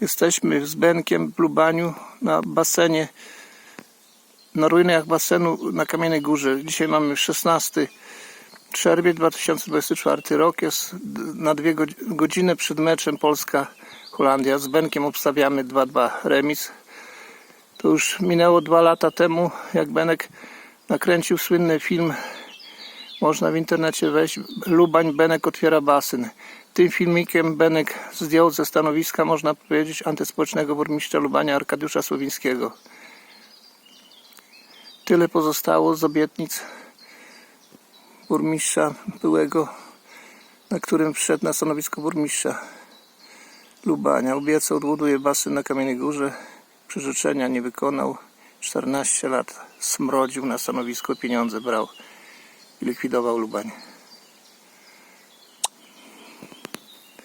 Jesteśmy z Benkiem w Lubaniu na basenie, na ruinach basenu na Kamiennej Górze. Dzisiaj mamy 16 czerwiec 2024 rok. Jest na dwie godzi- godziny przed meczem Polska-Holandia. Z Benkiem obstawiamy 2-2 remis. To już minęło dwa lata temu, jak Benek nakręcił słynny film. Można w internecie wejść. Lubań Benek otwiera basen. Tym filmikiem Benek zdjął ze stanowiska, można powiedzieć, antyspołecznego burmistrza Lubania Arkadiusza Słowińskiego. Tyle pozostało z obietnic burmistrza byłego, na którym wszedł na stanowisko burmistrza Lubania. Obiecał, odbuduje basen na Kamiennej Górze. Przyrzeczenia nie wykonał. 14 lat smrodził na stanowisko, pieniądze brał likwidował Lubań.